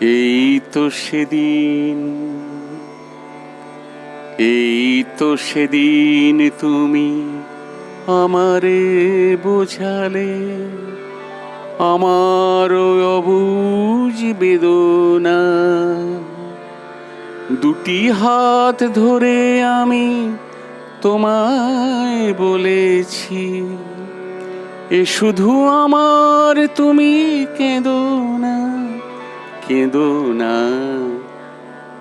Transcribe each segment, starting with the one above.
এই তো সেদিন, এই তো সেদিন তুমি আমারে বোঝালে, আমার অবুঝ বেদনা। দুটি হাত ধরে আমি তোমায় বলেছি, এ শুধু আমার তুমি কেঁদো না। কেঁদো না।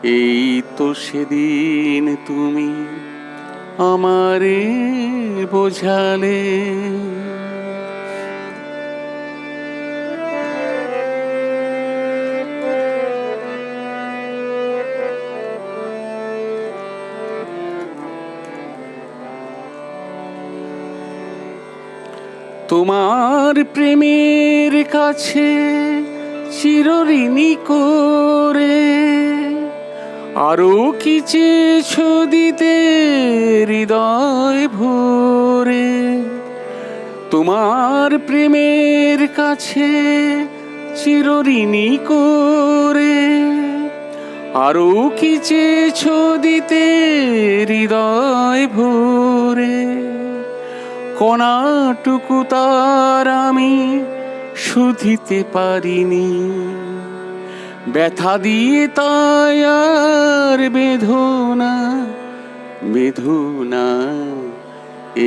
এই তো সেদিন তুমি আমারে বোঝালে। তোমার প্রেমের কাছে চিরঋণী করে। আরও কি চেয়েছো দিতে হৃদয় ভরে। তোমার প্রেমের কাছে চিরঋণী করে। আরও কি চেয়েছো দিতে হৃদয় ভরে। কণাটুকু তার আমি শুধিতে পারিনি। ব্যথা দিয়ে তাই আর বেদনা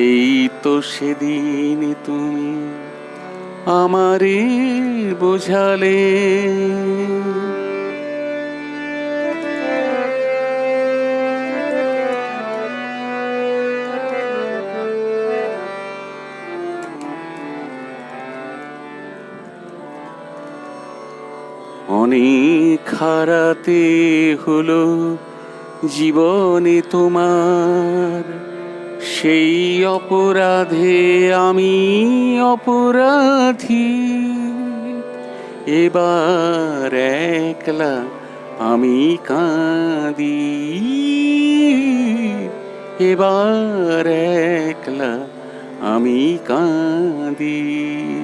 এই তো সেদিন তুমি আমারে বোঝালে। অনেক হারাতে হলো জীবনে তোমার। সেই অপরাধে আমি অপরাধী। এবার একলা আমি কাঁদি। এবার একলা আমি কাঁদি।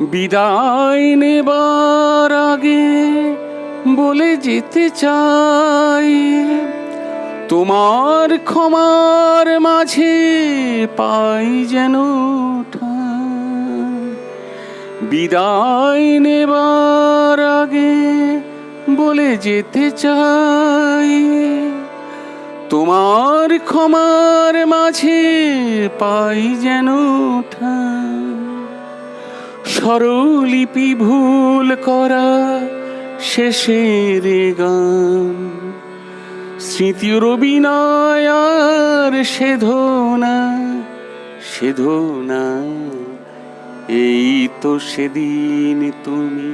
বিদায় নেবার আগে বলে যেতে চাই তোমার ক্ষমার মাঝে পাই যেন। বিদায় নেবার আগে বলে যেতে চাই তোমার ক্ষমার মাঝে পাই যেন ঠাঁই। স্বরলিপি ভুল করা শেষের গান। স্মৃতির বিনয়ার সেধনা সেধনা, এই তো সেদিন তুমি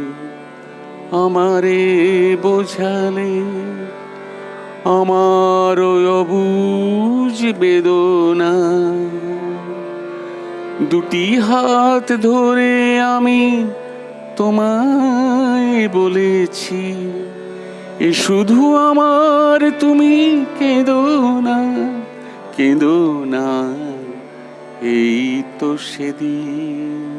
আমারে বোঝালে। আমার অবুঝ বেদনা দুটি হাত ধরে আমি তোমায় বলেছি, এ শুধু আমার তুমি কেঁদো না কেঁদো না, এই তো সেদিন।